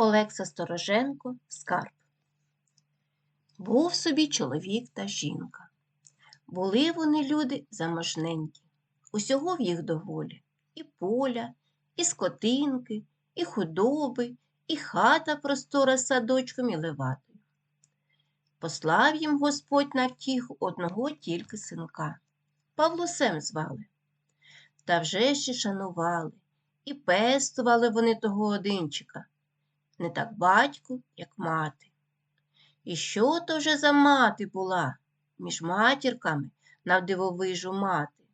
Олекса Стороженко Скарб. Був собі чоловік та жінка. Були вони люди заможненькі. Усього в їх доволі. І поля, і скотинки, і худоби, і хата простора з садочком і леватою. Послав їм Господь на втіху одного тільки синка. Павлусем звали. Та вже ще шанували і пестували вони того одинчика не так батько, як мати. І що то вже за мати була між матірками навдивовижу мати?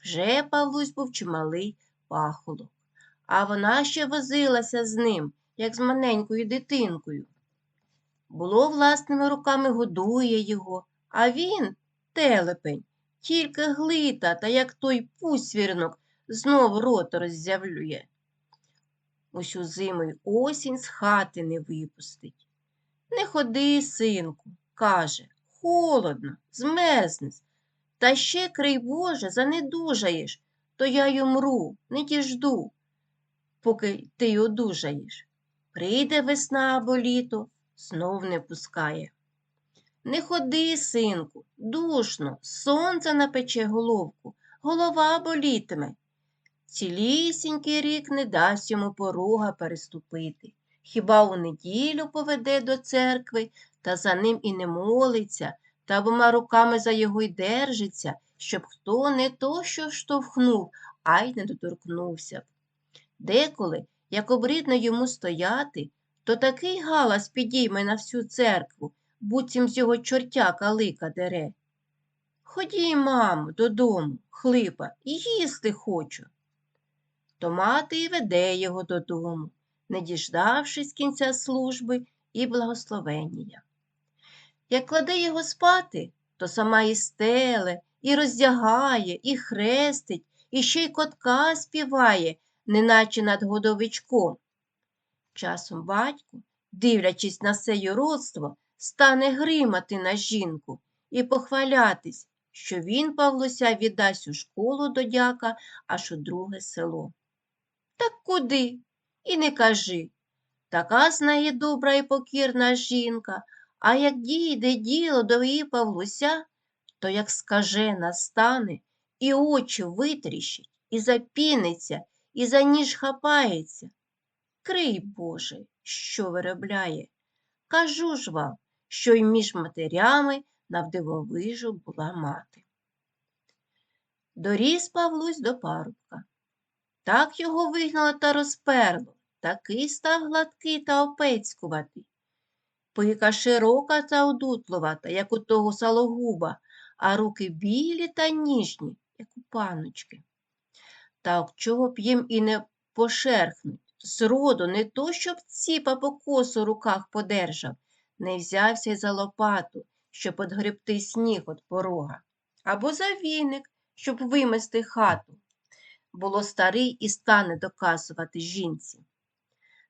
Вже Павлусь був чималий пахолок, а вона ще возилася з ним, як з маленькою дитинкою. Було власними руками годує його, а він, телепень, тільки глита та як той пусвірнок знов рот роззявлює усю зиму й осінь з хати не випустить. Не ходи, синку, каже, холодно, змерзнеш. Та ще, край Боже, занедужаєш, то я й умру, не діжду, поки ти й одужаєш. Прийде весна або літо, знов не пускає. Не ходи, синку, душно, сонце напече головку, голова болітиме. Цілісінький рік не дасть йому порога переступити. Хіба у неділю поведе до церкви, та за ним і не молиться, та обома руками за його й держиться, щоб хто не то що штовхнув, а й не доторкнувся б. Деколи, як обридно йому стояти, то такий галас підійме на всю церкву, буцім з його чортяка лика дере. Ходій, мамо, додому, хлипа, їсти хочу то мати й веде його додому, не діждавшись кінця служби і благословення. Як кладе його спати, то сама і стеле, і роздягає, і хрестить, і ще й котка співає, неначе над годовичком. Часом батько, дивлячись на це юродство, стане гримати на жінку і похвалятись, що він Павлося віддасть у школу до дяка аж у друге село. Так куди? І не кажи. Така з неї добра і покірна жінка, а як дійде діло до її Павлуся, то як скажена стане, і очі витріщить, і запіниться, і за ніж хапається. Крий, Боже, що виробляє. Кажу ж вам, що й між матерями навдивовижу була мати. Доріс Павлусь до парубка. Так його вигнало та розперло, такий став гладкий та опецькуватий. Пика широка та одутловата, як у того салогуба, а руки білі та ніжні, як у паночки. Так чого б їм і не пошерхнуть. Зроду не то, щоб ціпа по косу руках подержав, не взявся й за лопату, щоб подгребти сніг від порога, або за віник, щоб вимести хату було старий і стане доказувати жінці.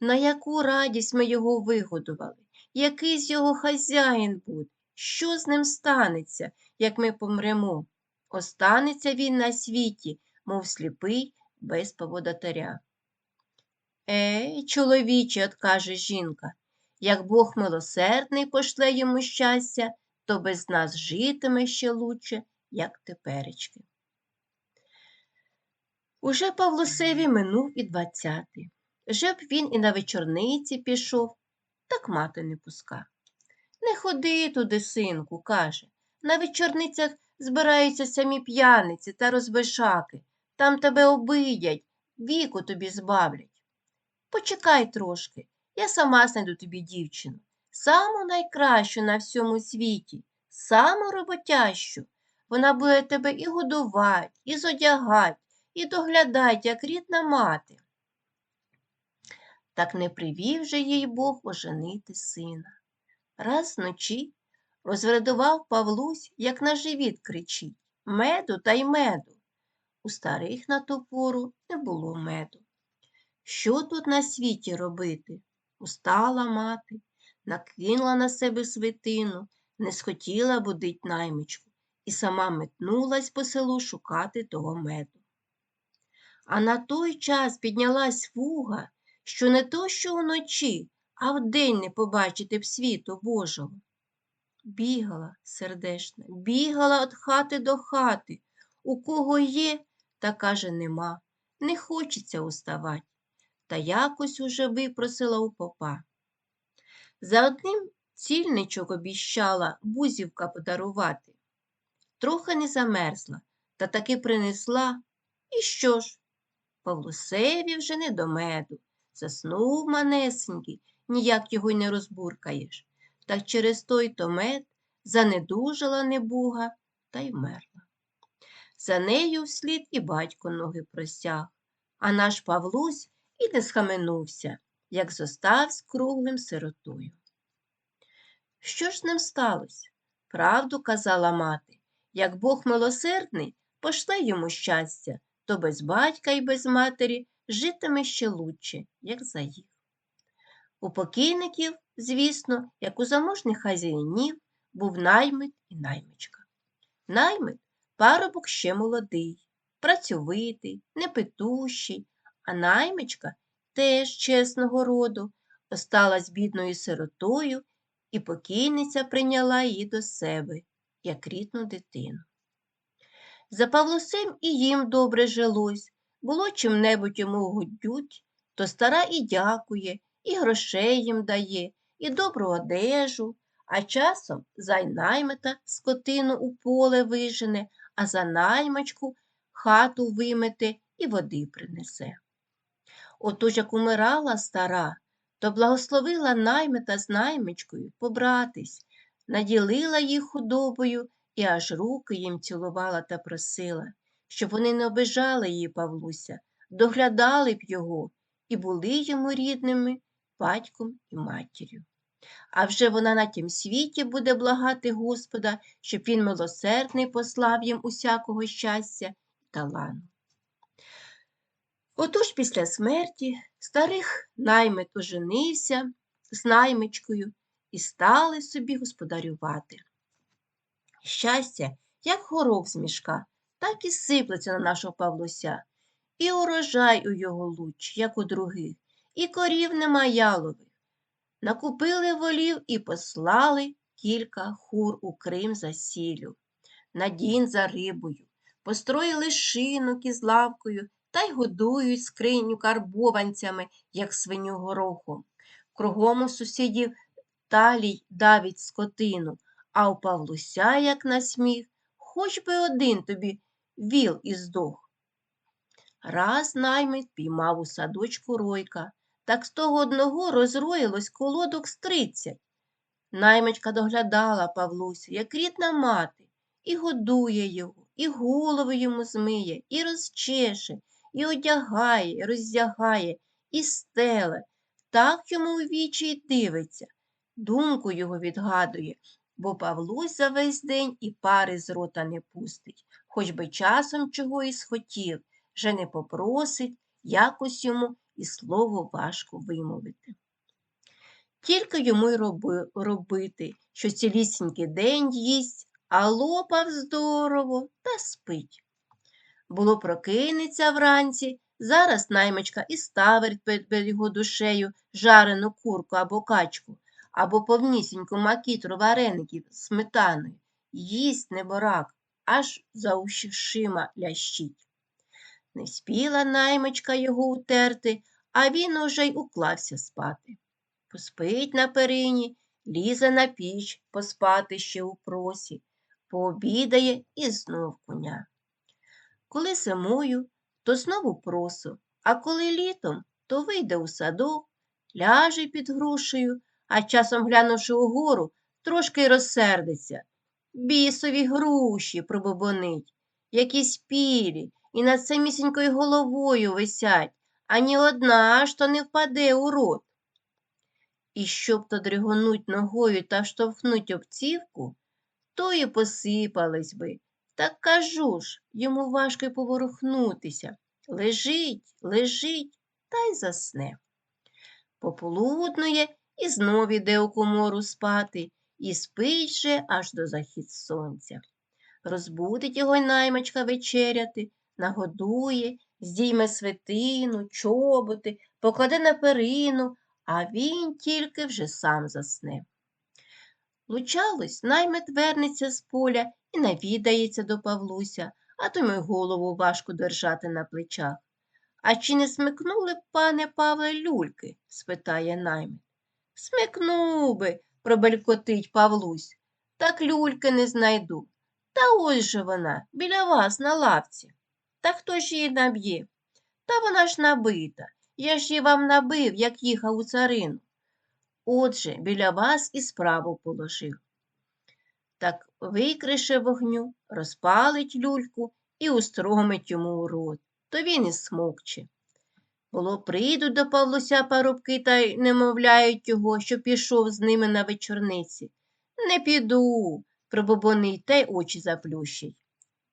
На яку радість ми його вигодували, який з його хазяїн буде, що з ним станеться, як ми помремо? Останеться він на світі, мов сліпий без поводотаря. Ей, чоловіче, откаже жінка, як Бог милосердний пошле йому щастя, то без нас житиме ще лучше, як теперечки. Уже Павлусеві минув і двадцятий. Вже б він і на вечорниці пішов, так мати не пуска. Не ходи туди, синку, каже. На вечорницях збираються самі п'яниці та розбишаки. Там тебе обидять, віку тобі збавлять. Почекай трошки, я сама знайду тобі дівчину, саму найкращу на всьому світі, саму роботящу. Вона буде тебе і годувати, і зодягать, і доглядать, як рідна мати. Так не привів же їй Бог оженити сина. Раз вночі розвредував Павлусь, як на живіт кричить меду та й меду. У старих на ту пору не було меду. Що тут на світі робити? Устала мати, накинула на себе свитину, не схотіла будить наймичку і сама метнулась по селу шукати того меду. А на той час піднялась фуга, що не то, що вночі, а вдень не побачити б світу Божого. Бігала сердешна, бігала від хати до хати. У кого є, та каже нема, не хочеться уставать, та якось уже випросила у попа. За одним цільничок обіщала бузівка подарувати. Трохи не замерзла, та таки принесла. І що ж? Павлусеві вже не до меду. Заснув манесенький, ніяк його й не розбуркаєш. Так через той то мед занедужала небуга та й вмерла. За нею вслід і батько ноги просяг, а наш Павлусь і не схаменувся, як зоставсь круглим сиротою. Що ж з ним сталося? Правду казала мати, як Бог милосердний, пошле йому щастя, то без батька і без матері житиме ще лучше, як за їх. У покійників, звісно, як у заможних хазяїнів, був наймит і наймичка. Наймит парубок ще молодий, працьовитий, непитущий, а наймичка теж чесного роду, осталась бідною сиротою, і покійниця прийняла її до себе, як рідну дитину. За Павлусем і їм добре жилось, було чим-небудь йому годють, то стара і дякує, і грошей їм дає, і добру одежу, а часом зай наймита скотину у поле вижене, а за наймачку хату вимете і води принесе. Отож, як умирала стара, то благословила наймита з наймичкою побратись, наділила їх худобою і аж руки їм цілувала та просила, щоб вони не обижали її Павлуся, доглядали б його і були йому рідними батьком і матір'ю. А вже вона на тім світі буде благати Господа, щоб він милосердний послав їм усякого щастя і талану. Отож після смерті старих наймит оженився з наймичкою і стали собі господарювати. Щастя, як горох з мішка, так і сиплеться на нашого Павлуся, і урожай у його луч, як у других, і корів нема ялових. Накупили волів і послали кілька хур у Крим за сіллю, на дін за рибою, построїли шинок із лавкою та й годують скриню карбованцями, як свиню горохом. Кругом у сусідів талій давить скотину, а у Павлуся, як на сміх, хоч би один тобі віл і здох. Раз наймит піймав у садочку ройка, так з того одного розроїлось колодок з тридцять. Наймичка доглядала Павлусю, як рідна мати, і годує його, і голову йому змиє, і розчеше, і одягає, і роздягає, і стеле. Так йому у вічі й дивиться, думку його відгадує, бо Павлусь за весь день і пари з рота не пустить, хоч би часом чого і схотів, вже не попросить, якось йому і слово важко вимовити. Тільки йому й роби, робити, що цілісінький день їсть, а лопав здорово та спить. Було прокинеться вранці, зараз наймичка і ставить перед його душею жарену курку або качку, або повнісіньку макітру вареників з сметаною. Їсть неборак, аж за ушима лящить. Не спіла наймичка його утерти, а він уже й уклався спати. Поспить на перині, лізе на піч поспати ще у просі, пообідає і знов коня. Коли зимою, то знову просу, а коли літом, то вийде у садок, ляже під грушею, а часом, глянувши угору, трошки й розсердиться. Бісові груші пробобонить, які спілі, і над самісінькою головою висять, ані одна аж то не впаде у рот. І щоб то дригонуть ногою та штовхнуть обцівку, то і посипались би. Так кажу ж, йому важко й поворухнутися. Лежить, лежить та й засне. Пополуднує і знов іде у комору спати, і спить же аж до захід сонця. Розбудить його наймичка вечеряти, нагодує здійме свитину, чоботи, покладе на перину, а він тільки вже сам засне. Лучалось, наймит вернеться з поля і навідається до Павлуся, а то й голову важко держати на плечах. А чи не смикнули пане Павле, люльки? спитає наймит. Смикнув би, пробелькотить Павлусь. Так люльки не знайду. Та ось же вона, біля вас на лавці. Та хто ж її наб'є? Та вона ж набита. Я ж її вам набив, як їхав у царину. Отже, біля вас і справу положив. Так викрише вогню, розпалить люльку і устромить йому у рот, то він і смокче. Було, прийдуть до Павлуся парубки та й не мовляють його, що пішов з ними на вечорниці. Не піду, пробобонить та й очі заплющить.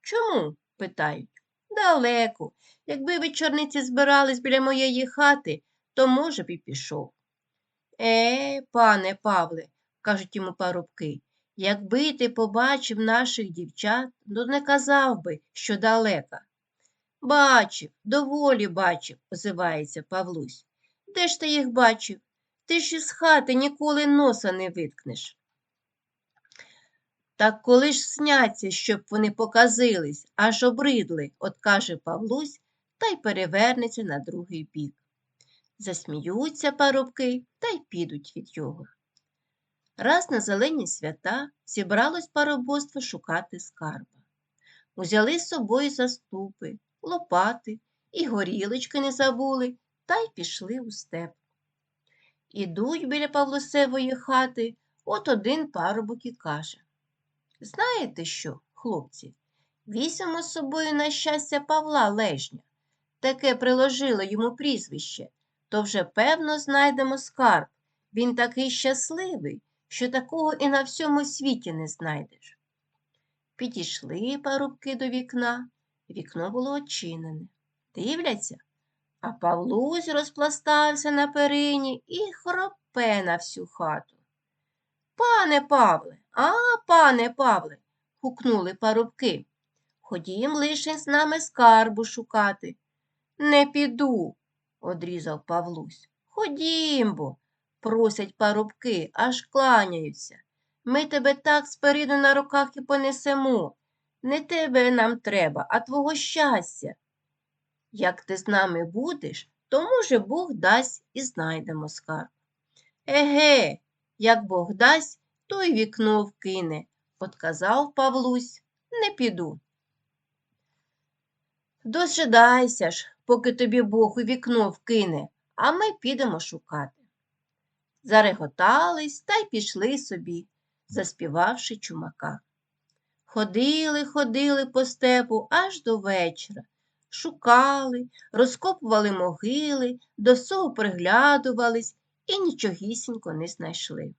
Чому? питають. Далеко. Якби вечорниці збирались біля моєї хати, то, може б, і пішов. Е, пане Павле, кажуть йому парубки, якби ти побачив наших дівчат, то не казав би, що далека. Бачив, доволі бачив, озивається Павлусь. Де ж ти їх бачив? Ти ж із хати ніколи носа не виткнеш. Так коли ж сняться, щоб вони показились, аж обридли, от каже Павлусь, та й перевернеться на другий бік. Засміються парубки та й підуть від його. Раз на зелені свята зібралось паробоство шукати скарба. Узяли з собою заступи, лопати і горілочки не забули та й пішли у степ. Ідуть біля Павлосевої хати, от один парубок і каже Знаєте що, хлопці, візьмемо з собою на щастя Павла Лежня. Таке приложило йому прізвище, то вже певно знайдемо скарб. Він такий щасливий, що такого і на всьому світі не знайдеш. Підійшли парубки до вікна, вікно було очинене. Дивляться, а Павлусь розпластався на перині і хропе на всю хату. Пане Павле, а, пане Павле, гукнули парубки. Ходім лише з нами скарбу шукати. Не піду, одрізав Павлусь. Ходім бо, просять парубки, аж кланяються. Ми тебе так спереду на руках і понесемо. Не тебе нам треба, а твого щастя. Як ти з нами будеш, то, може, Бог дасть і знайдемо скарб. Еге, як Бог дасть, то й вікно вкине, отказав Павлусь, не піду. Дожидайся ж, поки тобі Бог у вікно вкине, а ми підемо шукати. Зареготались та й пішли собі, заспівавши чумака. Ходили, ходили по степу аж до вечора, шукали, розкопували могили, до сого приглядувались і нічогісінько не знайшли.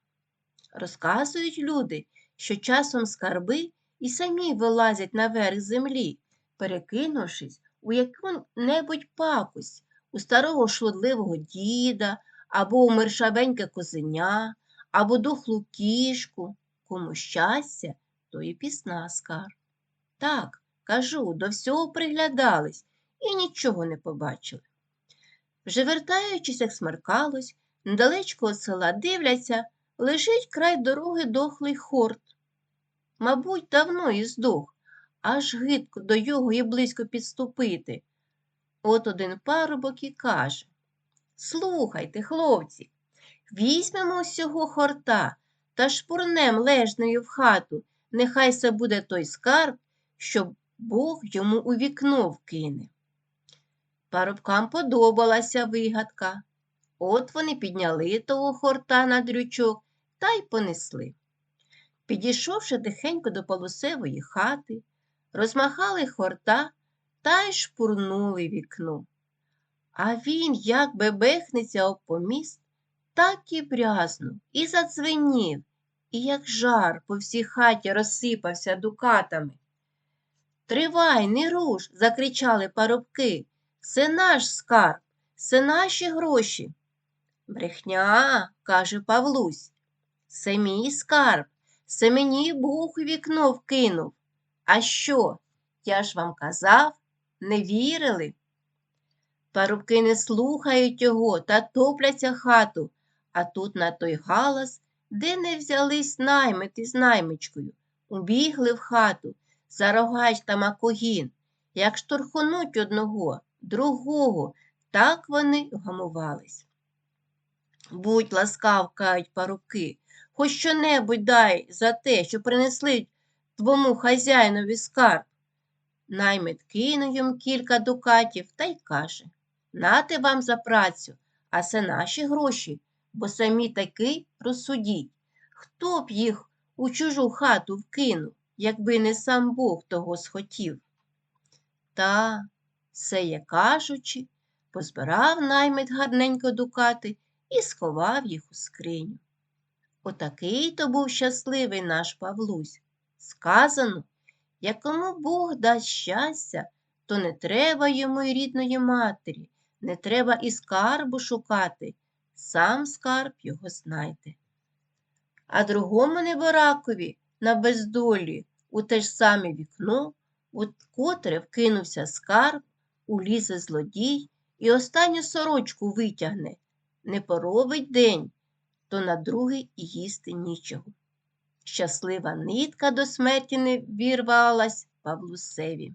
Розказують люди, що часом скарби і самі вилазять наверх землі, перекинувшись у яку-небудь пакость, у старого шлудливого діда, або у мершавеньке козеня, або духлу кішку, кому щастя, то і пісна скарб. Так, кажу, до всього приглядались і нічого не побачили. Вже вертаючись, як смеркалось, недалечко від села дивляться, лежить край дороги дохлий хорт. Мабуть, давно і здох, аж гидко до його і близько підступити. От один парубок і каже Слухайте, хлопці, візьмемо усього хорта та шпурнем лежною в хату, нехай це буде той скарб, що Бог йому у вікно вкине. Парубкам подобалася вигадка. От вони підняли того хорта на дрючок та й понесли. Підійшовши тихенько до полосевої хати, розмахали хорта та й шпурнули вікно. А він, як бебехнеться об поміст, так і брязнув, і задзвенів, і як жар по всій хаті розсипався дукатами. Тривай, не руш, закричали парубки. Це наш скарб, це наші гроші. Брехня, каже Павлусь. Це мій скарб, це мені Бог вікно вкинув. А що? Я ж вам казав, не вірили? Парубки не слухають його та топляться хату, а тут на той галас, де не взялись наймити з наймичкою, убігли в хату, зарогач та макогін, як штурхонуть одного, другого, так вони гамувались. Будь ласкав, кають парубки, хоч що-небудь дай за те, що принесли твому хазяїнові скарб. Наймит кинув їм кілька дукатів та й каже Нате вам за працю, а це наші гроші, бо самі таки розсудіть, хто б їх у чужу хату вкинув, якби не сам Бог того схотів. Та, все є кажучи, позбирав наймит гарненько дукати і сховав їх у скриню. Отакий то був щасливий наш Павлусь. Сказано, якому Бог дасть щастя, то не треба йому й рідної матері, не треба і скарбу шукати, сам скарб його знайде. А другому неборакові на бездолі у те ж саме вікно, у котре вкинувся скарб, улізе злодій і останню сорочку витягне, не поробить день, то на другий і їсти нічого. Щаслива нитка до смерті не вірвалась Павлусеві.